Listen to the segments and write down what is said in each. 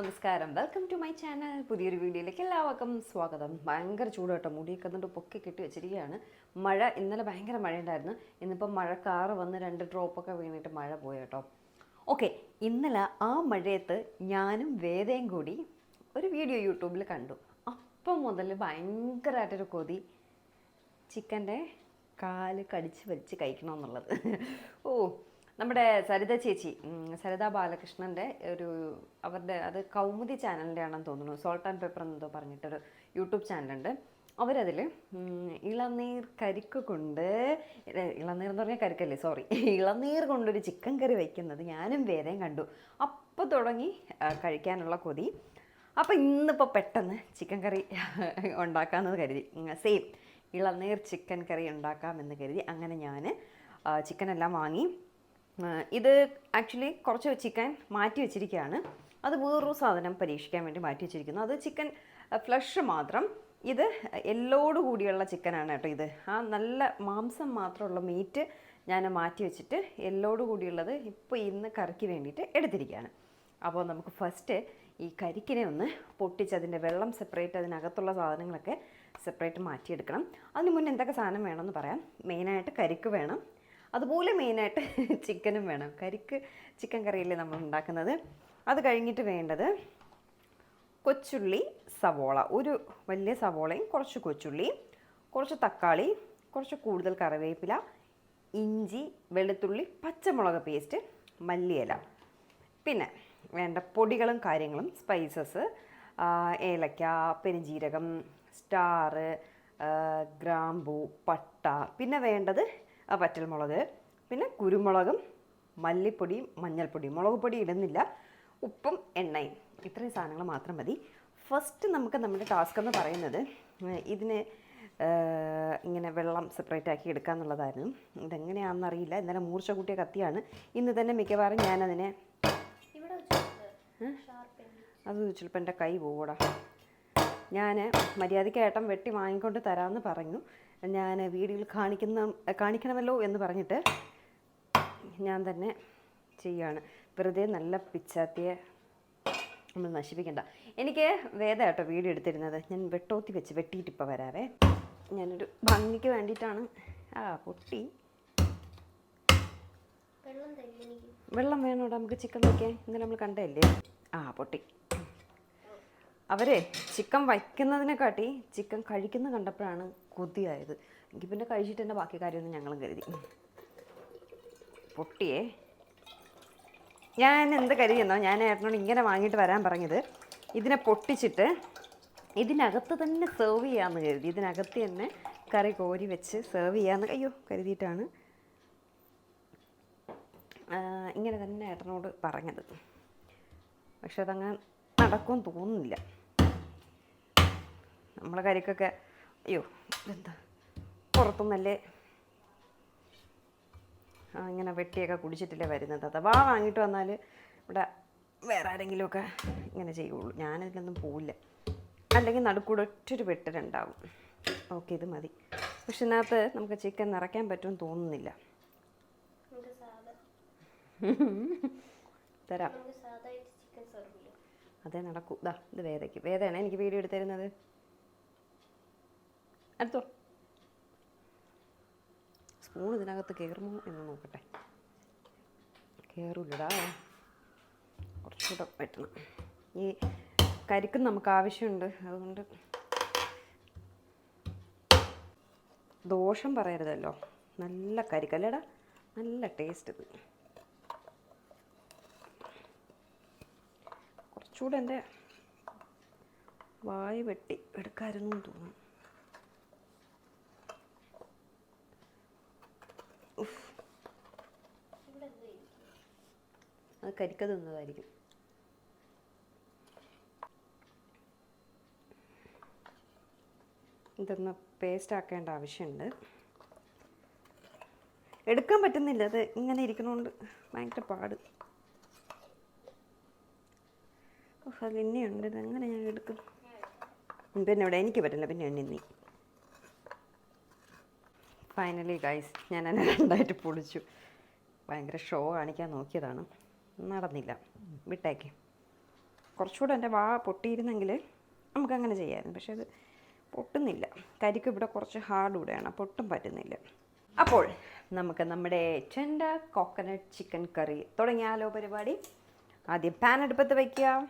നമസ്കാരം. Welcome to my channel പുതിയൊരു വീഡിയോയിലേക്ക് എല്ലാവർക്കും സ്വാഗതം. ഭയങ്കര ചൂട് കേട്ടോ. മുടിയൊക്കെ എന്നിട്ട് പൊക്കി കെട്ടി വെച്ചിരിക്കുകയാണ്. മഴ ഇന്നലെ ഭയങ്കര മഴ ഉണ്ടായിരുന്നു ഇന്നിപ്പോൾ മഴ കാറ് വന്ന് രണ്ട് ഡ്രോപ്പൊക്കെ വീണിട്ട് മഴ പോയി കേട്ടോ. ഓക്കെ ഇന്നലെ ആ മഴയത്ത് ഞാനും വേദയും കൂടി ഒരു വീഡിയോ യൂട്യൂബിൽ കണ്ടു. അപ്പം മുതൽ ഭയങ്കരമായിട്ടൊരു കൊതി. ചിക്കന്റെ കാൽ കടിച്ച് വലിച്ച് കഴിക്കണമെന്നുള്ളത് ഓ നമ്മുടെ സരിത ചേച്ചി സരിത ബാലകൃഷ്ണന്റെ ഒരു അവരുടെ അത് കൗമുദി ചാനലിന്റെ ആണെന്ന് തോന്നുന്നു. സോൾട്ട് ആൻഡ് പേപ്പർ എന്നതോ പറഞ്ഞിട്ടൊരു യൂട്യൂബ് ചാനലുണ്ട്. അവരതിൽ ഇളനീർ കരിക്ക് കൊണ്ട് ഇളനീർ എന്ന് പറഞ്ഞാൽ കരിക്കല്ലേ സോറി ഇളനീർ കൊണ്ടൊരു ചിക്കൻ കറി വയ്ക്കുന്നത് ഞാനും വേറെയും കണ്ടു. അപ്പോൾ തുടങ്ങി കഴിക്കാനുള്ള കൊതി. അപ്പോൾ ഇന്നിപ്പോൾ പെട്ടെന്ന് ചിക്കൻ കറി ഉണ്ടാക്കാമെന്ന് കരുതി. സെയിം ഇളനീർ ചിക്കൻ കറി ഉണ്ടാക്കാമെന്ന് കരുതി. അങ്ങനെ ഞാൻ ചിക്കനെല്ലാം വാങ്ങി. ഇത് ആക്ച്വലി കുറച്ച് ചിക്കൻ മാറ്റി വെച്ചിരിക്കുകയാണ്. അത് വേറൊരു സാധനം പരീക്ഷിക്കാൻ വേണ്ടി മാറ്റി വെച്ചിരിക്കുന്നു. അത് ചിക്കൻ ഫ്ലഷ് മാത്രം. ഇത് എല്ലോട് കൂടിയുള്ള ചിക്കനാണ് കേട്ടോ ഇത്. ആ നല്ല മാംസം മാത്രമുള്ള മീറ്റ് ഞാൻ മാറ്റി വെച്ചിട്ട് എല്ലോട് കൂടിയുള്ളത് ഇപ്പോൾ ഇന്ന് കറിക്ക് വേണ്ടിയിട്ട് എടുത്തിരിക്കുകയാണ്. അപ്പോൾ നമുക്ക് ഫസ്റ്റ് ഈ കരിക്കിനെ ഒന്ന് പൊട്ടിച്ച് അതിന്റെ വെള്ളം സെപ്പറേറ്റ് അതിനകത്തുള്ള സാധനങ്ങളൊക്കെ സെപ്പറേറ്റ് മാറ്റിയെടുക്കണം. അതിന് മുന്നേ എന്തൊക്കെ സാധനം വേണമെന്ന് പറയാം. മെയിനായിട്ട് കരിക്ക് വേണം. അതുപോലെ മെയിനായിട്ട് ചിക്കനും വേണം. കരിക്ക് ചിക്കൻ കറിയല്ലേ നമ്മൾ ഉണ്ടാക്കുന്നത്. അത് കഴിഞ്ഞിട്ട് വേണ്ടത് കൊച്ചുള്ളി സവോള. ഒരു വലിയ സവോളയും കുറച്ച് കൊച്ചുള്ളി കുറച്ച് തക്കാളി കുറച്ച് കൂടുതൽ കറിവേപ്പില ഇഞ്ചി വെളുത്തുള്ളി പച്ചമുളക് പേസ്റ്റ് മല്ലിയില. പിന്നെ വേണ്ട പൊടികളും കാര്യങ്ങളും സ്പൈസസ് ഏലക്ക പെരുംജീരകം സ്റ്റാറ് ഗ്രാമ്പു പട്ട. പിന്നെ വേണ്ടത് വറ്റൽമുളക് പിന്നെ കുരുമുളകും മല്ലിപ്പൊടിയും മഞ്ഞൾപ്പൊടിയും. മുളക് പൊടി ഇടുന്നില്ല ഉപ്പും എണ്ണയും. ഇത്രയും സാധനങ്ങൾ മാത്രം മതി. ഫസ്റ്റ് നമുക്ക് നമ്മുടെ ടാസ്ക് എന്ന് പറയുന്നത് ഇതിന് ഇങ്ങനെ വെള്ളം സെപ്പറേറ്റ് ആക്കി എടുക്കുക എന്നുള്ളതായിരുന്നു. ഇതെങ്ങനെയാണെന്ന് അറിയില്ല. ഇന്നലെ മൂർച്ച കൂട്ടിയ കത്തിയാണ്. ഇന്ന് തന്നെ മിക്കവാറും ഞാനതിനെ അത് ചിലപ്പോൾ എന്റെ കൈ പോകൂടാ ഞാൻ മര്യാദയ്ക്ക് ഏട്ടൻ വെട്ടി വാങ്ങിക്കൊണ്ട് തരാമെന്ന് പറഞ്ഞു. ഞാൻ വീഡിയോയിൽ കാണിക്കുന്ന കാണിക്കണമല്ലോ എന്ന് പറഞ്ഞിട്ട് ഞാൻ തന്നെ ചെയ്യാണ്. വെറുതെ നല്ല പിച്ചാത്തിയെ നമ്മൾ നശിപ്പിക്കണ്ട. എനിക്ക് വേദ കേട്ടോ വീഡിയോ എടുത്തിരുന്നത്. ഞാൻ വെട്ടോത്തി വെച്ച് വെട്ടിയിട്ട് ഇപ്പോൾ വരാവേ. ഞാനൊരു ഭംഗിക്ക് വേണ്ടിയിട്ടാണ്. ആ പൊട്ടി. വെള്ളം വേണോടാ നമുക്ക് ചിക്കൻ വയ്ക്കാൻ ഇന്നലെ നമ്മൾ കണ്ടതല്ലേ? ആ പൊട്ടി. അവരെ ചിക്കൻ വയ്ക്കുന്നതിനെക്കാട്ടി ചിക്കൻ കഴിക്കുന്ന കണ്ടപ്പോഴാണ് കൊതിയായത്. എനിക്ക് പിന്നെ കഴിച്ചിട്ട് തന്നെ ബാക്കി കാര്യമൊന്നും ഞങ്ങളും കരുതി. പൊട്ടിയേ. ഞാൻ എന്ത് കരുതിയെന്നോ ഞാൻ ഏട്ടനോട് ഇങ്ങനെ വാങ്ങിയിട്ട് വരാൻ പറഞ്ഞത്. ഇതിനെ പൊട്ടിച്ചിട്ട് ഇതിനകത്ത് തന്നെ സെർവ് ചെയ്യാമെന്ന് കരുതി. ഇതിനകത്ത് തന്നെ കറി കോരി വെച്ച് സെർവ് ചെയ്യാമെന്ന് അയ്യോ കരുതിയിട്ടാണ് ഇങ്ങനെ തന്നെ ഏട്ടനോട് പറഞ്ഞത്. പക്ഷെ അതങ്ങനെ നടക്കുമെന്ന് തോന്നുന്നില്ല. നമ്മളെ കരിക്കൊക്കെ അയ്യോ എന്താ പുറത്തുനിന്നല്ലേ ആ, ഇങ്ങനെ വെട്ടിയൊക്കെ കുടിച്ചിട്ടില്ലേ വരുന്നത്. അഥവാ വാങ്ങിയിട്ട് വന്നാൽ ഇവിടെ വേറെ ആരെങ്കിലുമൊക്കെ ഇങ്ങനെ ചെയ്യുള്ളൂ. ഞാനതിലൊന്നും പോവില്ല. അല്ലെങ്കിൽ നടുക്കൂടെ ഒറ്റൊരു വെട്ടലുണ്ടാവും. ഓക്കെ ഇത് മതി. പക്ഷെ ഇതിനകത്ത് നമുക്ക് ചിക്കൻ നിറയ്ക്കാൻ പറ്റുമെന്ന് തോന്നുന്നില്ല. തരാം. അതേ നടക്കൂ. ദാ ഇത് വേദയ്ക്ക്. വേദയാണ്? എനിക്ക് വീഡിയോ എടുത്ത് തരുന്നത് അടുത്തോ സ്പൂൺ ഇതിനകത്ത് കയറുമോ എന്ന് നോക്കട്ടെ. കയറൂലടാ കുറച്ചുകൂടെ പറ്റണം. ഈ കരിക്കും നമുക്ക് ആവശ്യമുണ്ട്. അതുകൊണ്ട് ദോഷം പറയരുതല്ലോ. നല്ല കരിക്കല്ലേടാ. നല്ല ടേസ്റ്റ് ഇത്. കുറച്ചുകൂടെ എന്റെ വായു വെട്ടി എടുക്കായിരുന്നു എന്ന് തോന്നുന്നു ഉഫ്, ഇവിടെ എന്ത് ചെയ്യും? അത് കരിക്ക തിന്നതായിരിക്കും. ഇതൊന്ന് പേസ്റ്റ് ആക്കേണ്ട ആവശ്യമുണ്ട്. എടുക്കാൻ പറ്റുന്നില്ല അത് ഇങ്ങനെ ഇരിക്കണോണ്ട് ഭയങ്കര പാട്. അത് ഇനിയുണ്ട് ഇതെങ്ങനെ ഞാൻ എടുക്കും? പിന്നെ ഇവിടെ എനിക്ക് പറ്റില്ല പിന്നെ എണ്ണി നീ ഫൈനലി ഗൈസ് ഞാൻ എന്നെ രണ്ടായിട്ട് പൊളിച്ചു. ഭയങ്കര ഷോ കാണിക്കാൻ നോക്കിയതാണ്. നടന്നില്ല. വിട്ടേക്ക്. കുറച്ചുകൂടെ എന്റെ വാ പൊട്ടിയിരുന്നെങ്കിൽ നമുക്കങ്ങനെ ചെയ്യാമായിരുന്നു. പക്ഷേ അത് പൊട്ടുന്നില്ല. കരിക്ക് ഇവിടെ കുറച്ച് ഹാർഡ് കൂടെയാണ്. പൊട്ടും പറ്റുന്നില്ല. അപ്പോൾ നമുക്ക് നമ്മുടെ ചെണ്ട കോക്കനട്ട് ചിക്കൻ കറി തുടങ്ങിയാലോ പരിപാടി? ആദ്യം പാൻ അടുപ്പത്ത് വയ്ക്കുക.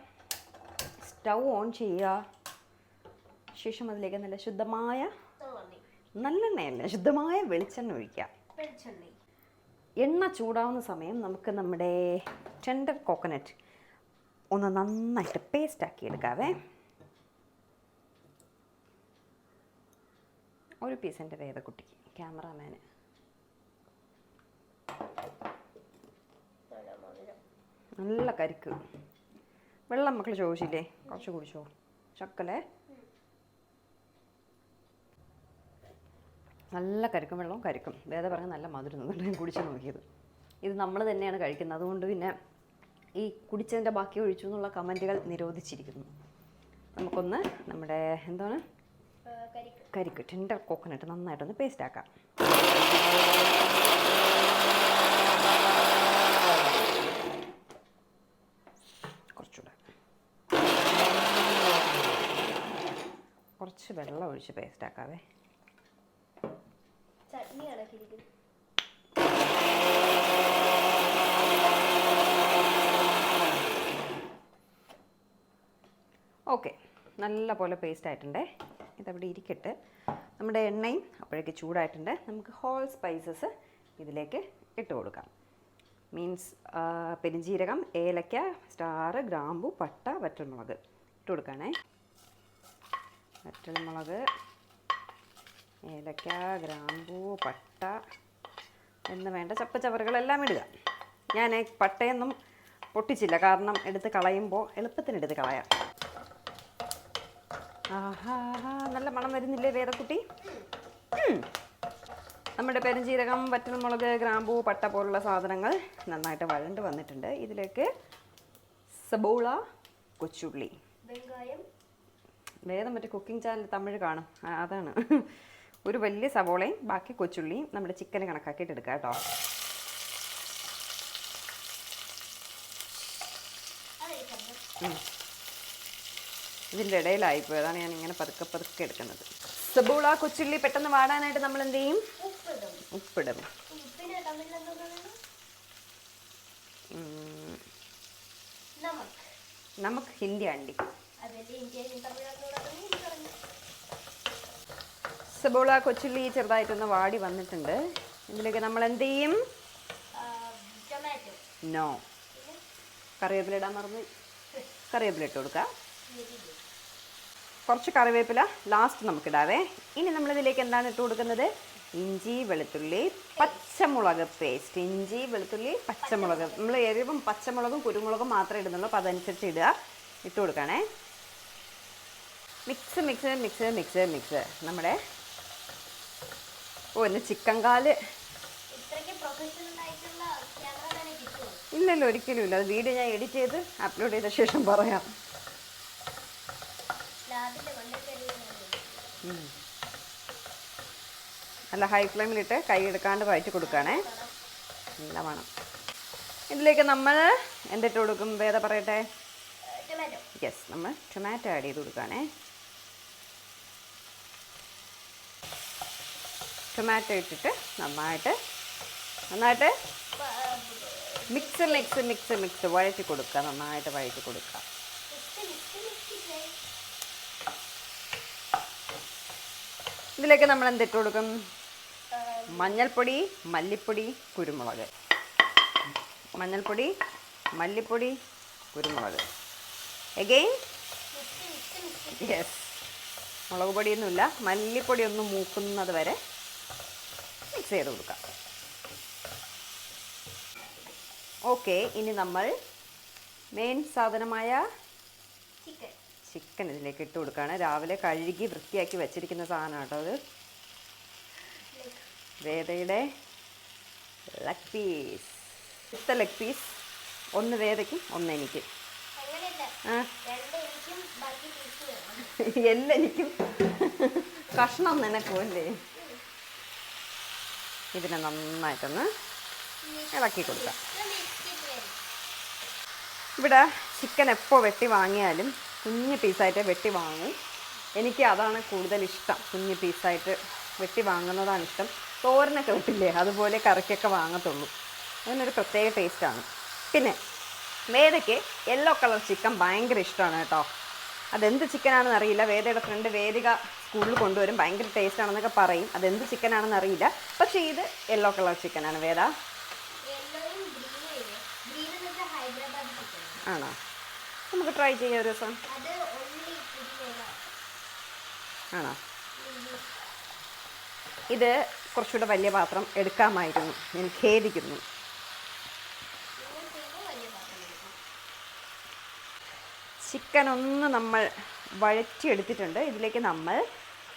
സ്റ്റൗ ഓൺ ചെയ്യുക. ശേഷം അതിലേക്ക് നല്ല ശുദ്ധമായ നല്ലെണ്ണയല്ല ശുദ്ധമായ വെളിച്ചെണ്ണ ഒഴിക്കുക. വെളിച്ചെണ്ണ. എണ്ണ ചൂടാവുന്ന സമയം നമുക്ക് നമ്മുടെ ടെൻഡർ കോക്കനട്ട് ഒന്ന് നന്നായിട്ട് പേസ്റ്റ് ആക്കി എടുക്കാവേ. ഒരു പീസ് എന്റെ വേദക്കുട്ടിക്ക് ക്യാമറാമാന് നല്ല നല്ല കരിക്ക്. വെള്ളം മക്കൾ ചോദിച്ചില്ലേ? കുറച്ച് കുടിച്ചോ? ചക്കലേ നല്ല കരിക്കും വെള്ളവും കരിക്കും. വേദ പറഞ്ഞ നല്ല മധുരം എന്നുകൊണ്ട് ഞാൻ കുടിച്ച് നോക്കിയത്. ഇത് നമ്മൾ തന്നെയാണ് കഴിക്കുന്നത്. അതുകൊണ്ട് പിന്നെ ഈ കുടിച്ചതിന്റെ ബാക്കി ഒഴിച്ചു എന്നുള്ള കമന്റുകൾ നിരോധിച്ചിരിക്കുന്നു. നമുക്കൊന്ന് നമ്മുടെ എന്താണ്? കരിക്ക്. ടെൻഡർ കോക്കനട്ട് നന്നായിട്ടൊന്ന് പേസ്റ്റ് ആക്കാം. കുറച്ചുകൂടെ. കുറച്ച് വെള്ളം ഒഴിച്ച് പേസ്റ്റ് ആക്കാവേ. നല്ല പോലെ പേസ്റ്റ് ആയിട്ടുണ്ടേ. ഇതവിടെ ഇരിക്കട്ടെ. നമ്മുടെ എണ്ണയും അപ്പോഴേക്ക് ചൂടായിട്ടുണ്ട്. നമുക്ക് ഹോൾ സ്പൈസസ് ഇതിലേക്ക് ഇട്ട് കൊടുക്കാം. മീൻസ് പെരിഞ്ജീരകം ഏലക്ക സ്റ്റാർ ഗ്രാമ്പു പട്ട വറ്റൽമുളക് ഇട്ട് കൊടുക്കണേ. വറ്റൽമുളക് ഏലക്ക ഗ്രാമ്പു പട്ട എന്ന് വേണ്ട ചപ്പച്ചവറുകളെല്ലാം ഇടുക. ഞാൻ പട്ടയൊന്നും പൊട്ടിച്ചില്ല. കാരണം എടുത്ത് കളയുമ്പോൾ എളുപ്പത്തിന് എടുത്ത് കളയാം. ആഹാ നല്ല മണം വരുന്നില്ലേ വേദക്കുട്ടി? കുട്ടി നമ്മുടെ പെരുംജീരകം വറ്റൽമുളക് ഗ്രാമ്പൂ പട്ട പോലുള്ള സാധനങ്ങൾ നന്നായിട്ട് വഴണ്ട് വന്നിട്ടുണ്ട്. ഇതിലേക്ക് സബോള കൊച്ചുള്ളി. വെങ്കായം. വേദം മറ്റേ കുക്കിംഗ് ചാനൽ തമിഴ് കാണും. അതാണ്. ഒരു വലിയ സവോളയും ബാക്കി കൊച്ചുള്ളിയും നമ്മുടെ ചിക്കൻ കണക്കാക്കിയിട്ട് എടുക്കാം കേട്ടോ. അതെടുക്കാം ഇതിന്റെ ഇടയിലായിപ്പോയതാണ് ഞാൻ ഇങ്ങനെ പതുക്കെ പതുക്കെ എടുക്കുന്നത്. സബൂള കൊച്ചുള്ളി പെട്ടെന്ന് വാടാനായിട്ട് നമ്മൾ എന്ത് ചെയ്യും? ഉപ്പിടും. നമക്ക്. ഹിന്ദി ആണ്ടി. സബോള കൊച്ചുള്ളി ചെറുതായിട്ടൊന്ന് വാടി വന്നിട്ടുണ്ട്. ഇതിലേക്ക് നമ്മൾ എന്ത് ചെയ്യും? നോ കറിവേപ്പില ഇടാൻ മറന്നു. കറിവേപ്പില ഇട്ട് ഗുഡ് കുറച്ച് കറിവേപ്പില ലാസ്റ്റ് നമുക്കിടാവേ. ഇനി നമ്മളിതിലേക്ക് എന്താണ് ഇട്ട് കൊടുക്കുന്നത്? ഇഞ്ചി വെളുത്തുള്ളി പച്ചമുളക് പേസ്റ്റ് ഇഞ്ചി വെളുത്തുള്ളി പച്ചമുളക്. നമ്മൾ എരിവും പച്ചമുളകും കുരുമുളകും മാത്രമേ ഇടുന്നുള്ളൂ. അപ്പോൾ അതനുസരിച്ച് ഇടുക. ഇട്ട് കൊടുക്കണേ. Mix mix mix mix mix നമ്മുടെ ഓ എന്റെ ചിക്കൻ കാൽ. ഇല്ലല്ലോ ഒരിക്കലും ഇല്ല. അത് വീഡിയോ ഞാൻ എഡിറ്റ് ചെയ്ത് അപ്ലോഡ് ചെയ്ത ശേഷം പറയാം. നല്ല ഹൈ ഫ്ലെയിമിലിട്ട് കൈ എടുക്കാണ്ട് വഴറ്റി കൊടുക്കുകയാണേ നല്ല വേണം ഇതിലേക്ക് നമ്മൾ എന്തിട്ട് കൊടുക്കും? വേദ പറയട്ടെ. യെസ് നമ്മൾ ടൊമാറ്റോ ആഡ് ചെയ്ത് കൊടുക്കുകയാണേ ടൊമാറ്റോ ഇട്ടിട്ട് നന്നായിട്ട് നന്നായിട്ട് മിക്സ് മിക്സ് മിക്സ് മിക്സ് വഴറ്റി കൊടുക്കുക. നന്നായിട്ട് വഴറ്റി കൊടുക്കുക മിക്സ് മിക്സ് മിക്സ് ഇതിലേക്ക് നമ്മൾ എന്തിട്ട് കൊടുക്കും? മഞ്ഞൾപ്പൊടി മല്ലിപ്പൊടി കുരുമുളക്. മഞ്ഞൾപ്പൊടി മല്ലിപ്പൊടി കുരുമുളക്. എഗെയിൻ യെസ് മുളക് പൊടിയൊന്നുമില്ല. മല്ലിപ്പൊടി ഒന്ന് മൂക്കുന്നത് വരെ മിക്സ് ചെയ്ത് കൊടുക്കാം. ഓക്കെ ഇനി നമ്മൾ മെയിൻ സാധനമായ ചിക്കൻ ഇതിലേക്ക് ഇട്ട് കൊടുക്കുകയാണ്. രാവിലെ കഴുകി വൃത്തിയാക്കി വെച്ചിരിക്കുന്ന സാധനം കേട്ടോ അത്. വേദയുടെ ലെഗ് പീസ് ഇത്ത ലെഗ് പീസ് ഒന്ന് വേദയ്ക്കും ഒന്ന് എനിക്ക്. എല്ലെനിക്കും കഷ്ണം തന്നെ പോലെ ഇതിനെ നന്നായിട്ടൊന്ന് ഇളക്കി കൊടുക്കാം. ഇവിടെ ചിക്കൻ എപ്പോൾ വെട്ടി വാങ്ങിയാലും കുഞ്ഞ് പീസായിട്ട് വെട്ടി വാങ്ങും. എനിക്ക് അതാണ് കൂടുതൽ ഇഷ്ടം. കുഞ്ഞ് പീസായിട്ട് വെട്ടി വാങ്ങുന്നതാണ് ഇഷ്ടം. തോരനൊക്കെ വെട്ടില്ലേ? അതുപോലെ കറിക്കൊക്കെ വാങ്ങത്തുള്ളൂ. അതിനൊരു പ്രത്യേക ടേസ്റ്റാണ് പിന്നെ വേദയ്ക്ക് യെല്ലോ കളർ ചിക്കൻ ഭയങ്കര ഇഷ്ടമാണ് കേട്ടോ. അതെന്ത് ചിക്കനാണെന്ന് അറിയില്ല. വേദയുടെ ഫ്രണ്ട് വേദിക സ്കൂളിൽ കൊണ്ടുവരും. ഭയങ്കര ടേസ്റ്റ് ആണെന്നൊക്കെ പറയും. അതെന്ത് ചിക്കനാണെന്ന് അറിയില്ല. പക്ഷേ ഇത് യെല്ലോ കളർ ചിക്കനാണ് വേദ? ആണോ? നമുക്ക് ട്രൈ ചെയ്യാം ഒരു ദിവസം. ആണോ? ഇത് കുറച്ചുകൂടെ വലിയ പാത്രം എടുക്കാമായിരുന്നു. ഞാൻ ഖേദിക്കുന്നു. ചിക്കൻ ഒന്ന് നമ്മൾ വഴറ്റിയെടുത്തിട്ടുണ്ട്. ഇതിലേക്ക് നമ്മൾ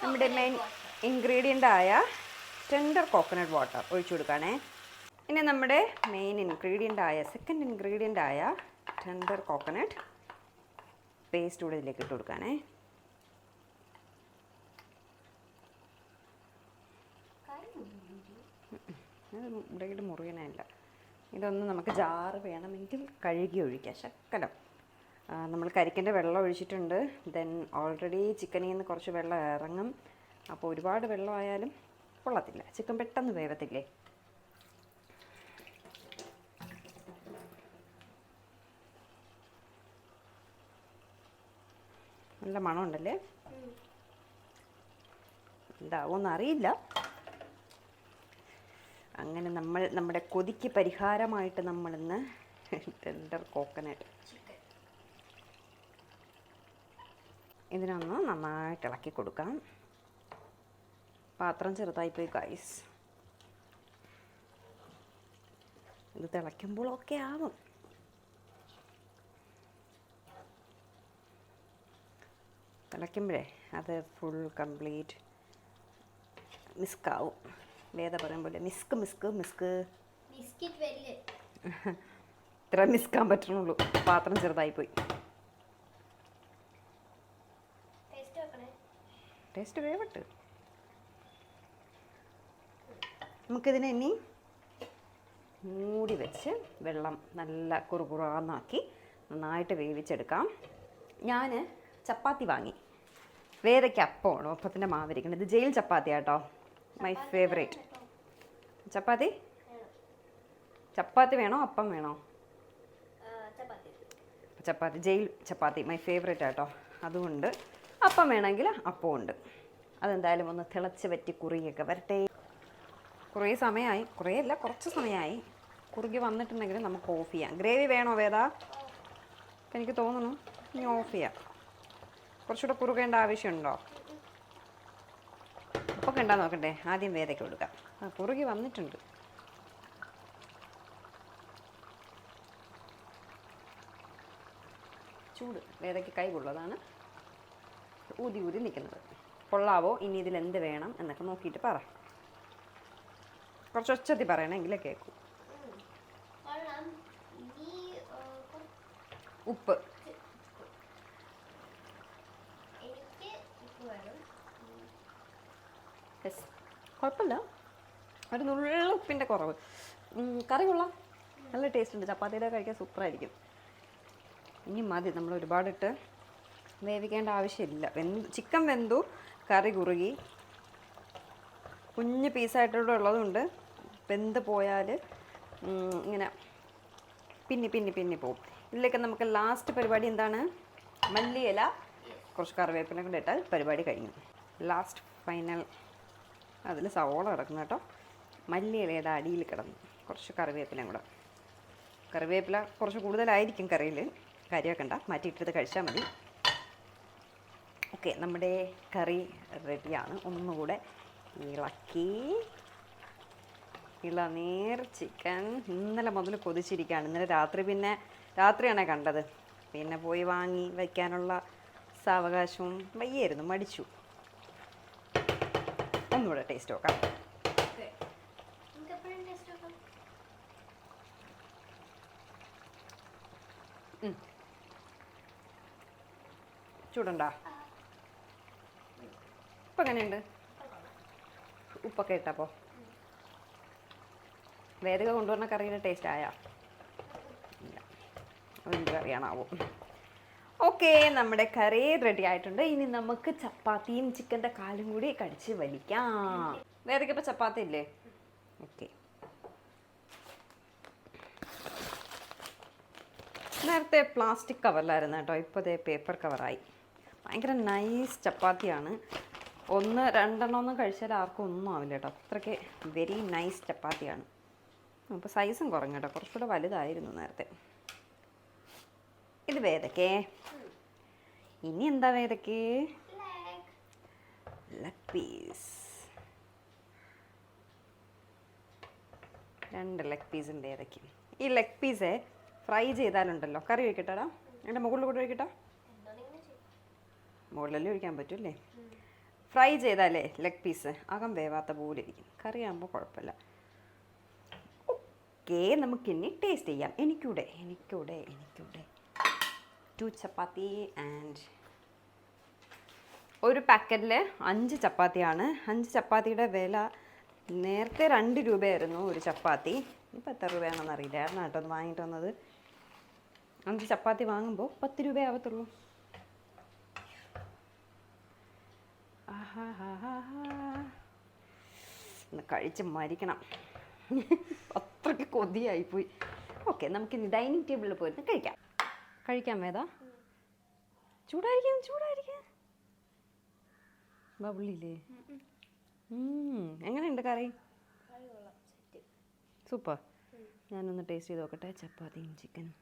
നമ്മുടെ മെയിൻ ഇൻഗ്രീഡിയന്റ് ആയ ടെൻഡർ കോക്കനട്ട് വാട്ടർ ഒഴിച്ചു കൊടുക്കുകയാണേ. ഇനി നമ്മുടെ മെയിൻ ഇൻഗ്രീഡിയന്റ് ആയ സെക്കൻഡ് ഇൻഗ്രീഡിയന്റ് ആയ ടെൻഡർ കോക്കനട്ട് പേസ്റ്റ് കൂടെ ഇതിലേക്ക് ഇട്ട് കൊടുക്കാനേ. ഇത് ബ്ലേഡ് മുറിയനല്ല ഇതൊന്ന് നമുക്ക് ജാറ് വേണമെങ്കിൽ കഴുകി ഒഴിക്കാം. ശക്കലം നമ്മൾ കരിക്കിന്റെ വെള്ളം ഒഴിച്ചിട്ടുണ്ട്. ദെൻ ഓൾറെഡി ചിക്കനിൽ നിന്ന് കുറച്ച് വെള്ളം ഇറങ്ങും. അപ്പോൾ ഒരുപാട് വെള്ളം ആയാലും കൊള്ളത്തില്ല. ചിക്കൻ പെട്ടെന്ന് വേവത്തില്ലേ? നല്ല മണമുണ്ടല്ലേ? എന്താവുമെന്ന് അറിയില്ല. അങ്ങനെ നമ്മൾ നമ്മുടെ കൊതിക്ക് പരിഹാരമായിട്ട് നമ്മളിന്ന് ടെൻഡർ കോക്കനട്ട് ഇതിനൊന്ന് നന്നായിട്ട് ഇളക്കി കൊടുക്കാം. പാത്രം ചെറുതായിപ്പോയി ഗൈസ് ഇത് തിളയ്ക്കുമ്പോഴൊക്കെ ആവും. തിളയ്ക്കുമ്പോഴേ അത് ഫുൾ കംപ്ലീറ്റ് മിസ്കാവും വേദ പറയാൻ പോലെ മിസ്ക് മിസ്ക് മിസ്ക് ഇത്ര മിസ്ക്കാൻ പറ്റുന്നുള്ളൂ പാത്രം ചെറുതായിപ്പോയി. ടേസ്റ്റ് വേവട്ട്. നമുക്കിതിനെ ഇനി മൂടി വെച്ച് വെള്ളം നല്ല കുറുകുറാന്നാക്കി നന്നായിട്ട് വേവിച്ചെടുക്കാം. ഞാൻ ചപ്പാത്തി വാങ്ങി. വേദയ്ക്ക് അപ്പമാണ്? ഒപ്പത്തിന്റെ മാവിരിക്കുന്നത് ഇത് ജയിൽ ചപ്പാത്തി കേട്ടോ മൈ ഫേവറേറ്റ് ചപ്പാത്തി? ചപ്പാത്തി വേണോ? അപ്പം വേണോ? Chapati. Jail chapati. My favourite ആട്ടോ. അതുകൊണ്ട് അപ്പം വേണമെങ്കിൽ അപ്പം ഉണ്ട്. അതെന്തായാലും ഒന്ന് തിളച്ച് പറ്റി കുറുകിയൊക്കെ വരട്ടെ. കുറേ സമയമായി. കുറേ അല്ല കുറച്ച് സമയമായി. കുറുകി വന്നിട്ടുണ്ടെങ്കിൽ നമുക്ക് ഓഫ് ചെയ്യാം. ഗ്രേവി വേണോ വേദ? എനിക്ക് തോന്നുന്നു ഇനി ഓഫ് ചെയ്യാം. കുറച്ചുകൂടെ കുറുകേണ്ട ആവശ്യമുണ്ടോ? ഉപ്പൊക്കെ ഉണ്ടാ നോക്കട്ടെ ആദ്യം വേദയ്ക്ക് കൊടുക്കാം. ആ കുറുകി വന്നിട്ടുണ്ട്. ചൂട്. വേദയ്ക്ക് കൈ കൊള്ളതാണ്. ഊതി ഊതി നിൽക്കുന്നത്. കൊള്ളാവോ? ഇനി ഇതിൽ എന്ത് വേണം എന്നൊക്കെ നോക്കിയിട്ട് പറ. കുറച്ച് ഒച്ചത്തി പറയണമെങ്കിലേ കേൾക്കൂ ഉപ്പ് എനിക്ക് ഉപ്പ് വേണം യെസ് കുഴപ്പമില്ല. ഒരു നുള്ള ഉപ്പിന്റെ കുറവ്. കറി കൊള്ളാം. നല്ല ടേസ്റ്റ് ഉണ്ട്. ചപ്പാത്തിയുടെ കഴിക്കാൻ സൂപ്പറായിരിക്കും ഇനി മതി. നമ്മൾ ഒരുപാടിട്ട് വേവിക്കേണ്ട ആവശ്യമില്ല. വെന്ത് ചിക്കൻ വെന്തു കറി കുറുകി. കുഞ്ഞ് പീസായിട്ടുള്ള ഉള്ളതുകൊണ്ട് വെന്ത് പോയാൽ ഇങ്ങനെ പിന്നി പിന്നി പിന്നി പോവും. ഇതിലേക്ക് നമുക്ക് ലാസ്റ്റ് പരിപാടി എന്താണ്? മല്ലിയില കുറച്ച് കറിവേപ്പിനെ കൂടെ ഇട്ടാൽ പരിപാടി കഴിഞ്ഞു. ലാസ്റ്റ് ഫൈനൽ അതിൽ സവോള കിടക്കുന്നു കേട്ടോ. മല്ലിയിലയുടെ അടിയിൽ കിടന്നു. കുറച്ച് കറിവേപ്പിലയും കൂടെ. കറിവേപ്പില കുറച്ച് കൂടുതലായിരിക്കും കറിയിൽ. കാര്യമാക്കണ്ട മാറ്റിയിട്ടത് കഴിച്ചാൽ മതി. ഓക്കെ നമ്മുടെ കറി റെഡിയാണ്. ഒന്നുകൂടെ ഇളക്കി. ഇളനീർ ചിക്കൻ ഇന്നലെ മുതൽ കൊതിച്ചിരിക്കുകയാണ്. ഇന്നലെ രാത്രി പിന്നെ രാത്രിയാണ് കണ്ടത്. പിന്നെ പോയി വാങ്ങി വയ്ക്കാനുള്ള സാവകാശവും വയ്യായിരുന്നു. മടിച്ചു. ഒന്നുകൂടെ ടേസ്റ്റ് നോക്കാം. ഉപ്പ് ചൂടുണ്ടോ? ഇപ്പം എങ്ങനെയുണ്ട്? ഉപ്പൊക്കെ ഇട്ടപ്പോൾ വേദിക കൊണ്ടുവന്ന കറിയുടെ ടേസ്റ്റ് ആയാ? ഒരു കറിയാണാവും? ഓക്കെ നമ്മുടെ കറി റെഡി ആയിട്ടുണ്ട്. ഇനി നമുക്ക് ചപ്പാത്തിയും ചിക്കന്റെ കാലും കൂടി കടിച്ച് വലിക്കാം. വേറെ ഇപ്പോൾ ചപ്പാത്തി ഇല്ലേ? ഓക്കെ. നേരത്തെ പ്ലാസ്റ്റിക് കവറിലായിരുന്നു കേട്ടോ. ഇപ്പോൾ ദേ പേപ്പർ കവറായി ഭയങ്കര നൈസ് ചപ്പാത്തിയാണ്. ഒന്ന് രണ്ടെണ്ണം ഒന്നും കഴിച്ചാൽ ആർക്കും ഒന്നും ആവില്ല കേട്ടോ. അത്രയ്ക്ക് വെരി നൈസ് ചപ്പാത്തിയാണ്. അപ്പോൾ സൈസും കുറഞ്ഞു കേട്ടോ. കുറച്ചുകൂടെ വലുതായിരുന്നു നേരത്തെ. ഇത് വേദക്കേ. ഇനി എന്താ വേദക്ക്? ലെഗ് പീസ് രണ്ട് ലെഗ് പീസും ഏതൊക്കെ ഈ ലെഗ് പീസ് ഫ്രൈ ചെയ്താലുണ്ടല്ലോ. കറി ഒഴിക്കട്ടാടാ. എന്റെ മുകളിൽ കൂടെ ഒഴിക്കട്ടാ. മുകളിലല്ലേ ഒഴിക്കാൻ പറ്റൂല്ലേ ഫ്രൈ ചെയ്താലേ ലെഗ് പീസ് അകം വേവാത്ത പോലെ ഇരിക്കും. കറി ആകുമ്പോൾ കുഴപ്പമില്ല ഓക്കെ നമുക്കിനി ടേസ്റ്റ് ചെയ്യാം. എനിക്കൂടെ എനിക്കൂടെ എനിക്കൂടെ. ടു ചപ്പാത്തി ആൻഡ് ഒരു പാക്കറ്റിൽ അഞ്ച് ചപ്പാത്തിയാണ്. അഞ്ച് ചപ്പാത്തിയുടെ വില നേരത്തെ രണ്ട് രൂപയായിരുന്നു ഒരു ചപ്പാത്തി. ഇപ്പം എത്ര രൂപയാണെന്ന് അറിയില്ല. കാരണം കേട്ടോ ഒന്ന് വാങ്ങിയിട്ട് വന്നത്? അഞ്ച് ചപ്പാത്തി വാങ്ങുമ്പോൾ പത്ത് രൂപയാവത്തുള്ളൂ. ഒന്ന് കഴിച്ച് മരിക്കണം. അത്രയ്ക്ക് കൊതിയായിപ്പോയി. ഓക്കെ നമുക്കിനി ഡൈനിങ് ടേബിളിൽ പോയിരുന്ന് കഴിക്കാം. കഴിക്കാം വേദ. ചൂടായിരിക്കാം ചൂടായിരിക്കാം. ബബിളില്ലേ എങ്ങനെയുണ്ട് കറി? സൂപ്പർ. ഞാനൊന്ന് ടേസ്റ്റ് ചെയ്ത് നോക്കട്ടെ. ചപ്പാത്തിയും ചിക്കനും.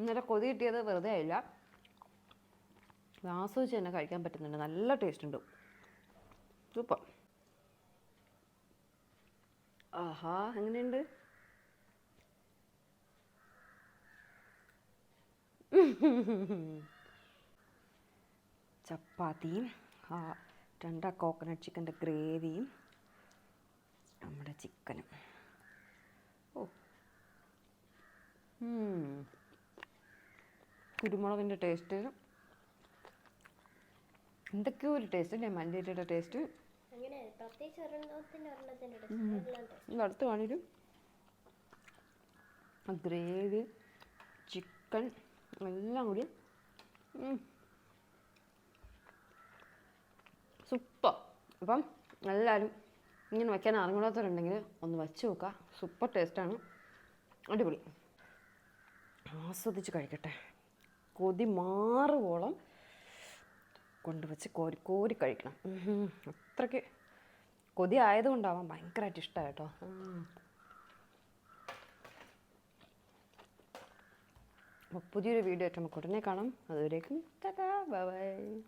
ഇന്നലെ കൊതി കിട്ടിയത് വെറുതെ ആയില്ല. ആസ്വദിച്ച് തന്നെ കഴിക്കാൻ പറ്റുന്നുണ്ട്. നല്ല ടേസ്റ്റ് ഉണ്ട്. സൂപ്പർ. ആഹാ എങ്ങനെയുണ്ട്? ചപ്പാത്തിയും ആ രണ്ടാ കോക്കനട്ട് ചിക്കന്റെ ഗ്രേവിയും നമ്മുടെ ചിക്കനും ഓ. കുരുമുളകിന്റെ ടേസ്റ്റ് എന്തൊക്കെയോ ഒരു ടേസ്റ്റ് അല്ലേ മല്ലിയുടെ ടേസ്റ്റ് അടുത്ത് കാണിരും ഗ്രേവി ചിക്കൻ എല്ലാം കൂടി. സൂപ്പർ. അപ്പം എല്ലാവരും ഇങ്ങനെ വയ്ക്കാൻ അറിഞ്ഞൂടാത്തവരുണ്ടെങ്കിൽ ഒന്ന് വച്ച് നോക്കുക. സൂപ്പർ ടേസ്റ്റാണ് അടിപൊളി. ആസ്വദിച്ച് കഴിക്കട്ടെ. കൊതി മാറുവോളം കൊണ്ടുവച്ച് കോരി കോരി കഴിക്കണം. അത്രയ്ക്ക് കൊതി ആയതുകൊണ്ടാവാം ഭയങ്കരമായിട്ട് ഇഷ്ടമായി കേട്ടോ. അപ്പോൾ പുതിയൊരു വീഡിയോ ആയിട്ട് നമുക്ക് ഉടനെ കാണാം. അതുവരേക്കും ബൈ.